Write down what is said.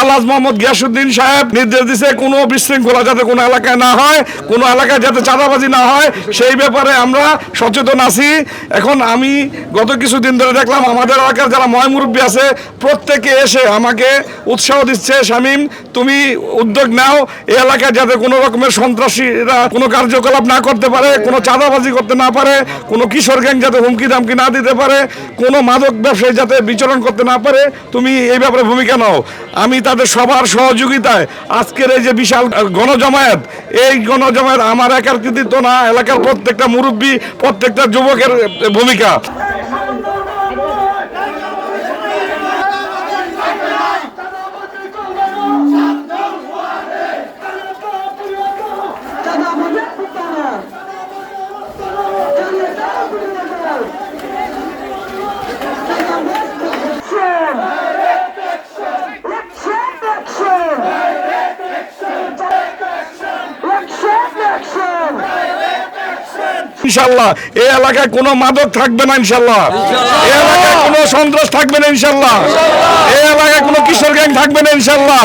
আলাজ মোহাম্মদ গিয়াসুদ্দিন সাহেব নির্দেশ দিছে কোনো বিশৃঙ্খলা যাতে কোনো এলাকায় না হয়, কোনো এলাকায় যাতে চাঁদাবাজি না হয়, সেই ব্যাপারে আমরা সচেতন আছি। এখন আমি গত কিছুদিন ধরে দেখলাম আমাদের এলাকার যারা ময়মুরব্বী আছে, প্রত্যেকে এসে আমাকে উৎসাহ দিচ্ছে, শামীম, তুমি উদ্যোগ নাও, এই এলাকায় যাতে কোনো রকমের সন্ত্রাসীরা কোনো কার্যকলাপ না করতে পারে, কোনো চাঁদাবাজি করতে না পারে, কোনো কিশোর গ্যাং যাতে হুমকি দামকি না দিতে পারে, কোনো মাদক ব্যবসায়ী যাতে বিচরণ করতে না পারে, তুমি এই ব্যাপারে ভূমিকা নাও। আমি তাদের সবার সহযোগিতায় আজকের এই যে বিশাল গণজমায়েত, এই গণজমায়েত আমার একার কৃতিত্ব না, এলাকার প্রত্যেকটা মুরব্বী, প্রত্যেকটা যুবকের ভূমিকা। ইনশাল্লাহ এই এলাকায় কোনো মাদক থাকবে না ইনশাল্লাহ এই এলাকায় কোনো সন্ত্রাস থাকবে না ইনশাল্লাহ এই এলাকায় কোনো কিশোর গ্যাং থাকবে না ইনশাল্লাহ